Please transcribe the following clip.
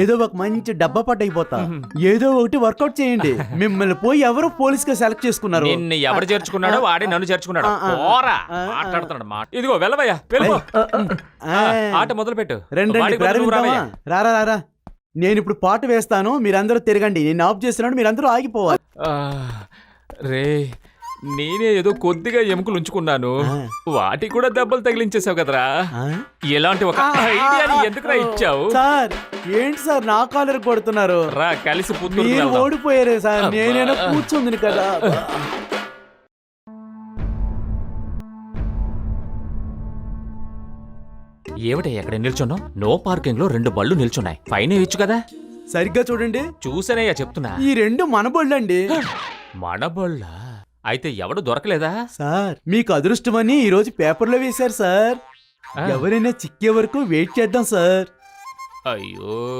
ఏదో ఒక మంచి డబ్బా పట్టు అయిపోతా. ఏదో ఒకటి వర్కౌట్ చేయండి. మిమ్మల్ని పోయి ఎవరు పోలీస్గా సెలెక్ట్ చేసుకున్నారు? నిన్ను ఎవడు చేర్చుకున్నాడో వాడే నన్ను చేర్చుకున్నాడు. పోరా. మాట్లాడుతున్నాడు మాట. ఇదిగో వెళ్ళవయ్యా. వెళ్ళిపో. ఆట మొదలు పెట్టు రండి? రారా రారా నేను ఇప్పుడు పాట వేస్తాను మీరందరూ తిరగండి. నేను ఆఫ్ చేస్తున్నాడు మీరందరూ ఆగిపోవాలి. రే నేనే ఏదో కొద్దిగా ఎముకలు ఉంచుకున్నాను. ఆ, వాటికి కూడా దెబ్బలు తగిలించేసావు కదరా. ఆ. ఇలాంటి ఒక ఐడియాని ఎందుకురా ఇచ్చావు? సార్ ఏంటి సార్ నా కాలర్ కొడుతున్నారు? రా కలిసి మీరు. ఓడిపోయారే సార్. నేనైనా కూర్చుంది కదా. ఏమిటి ఎక్కడ నిల్చున్నావు? నో పార్కింగ్లో రెండు బళ్ళు నిల్చున్నాయి. పైన ఇచ్చు కదా. సరిగ్గా చూడండి. చూసానయ్యా చెప్తున్నా. ఈ రెండు మన బళ్ళండి. మన బళ్ళ? అయితే ఎవడు దొరకలేదా? సార్ మీకు అదృష్టమని ఈ రోజు పేపర్లో వేశారు సార్. ఎవరైనా చిక్కే వరకు వెయిట్ చేద్దాం సార్. అయ్యో.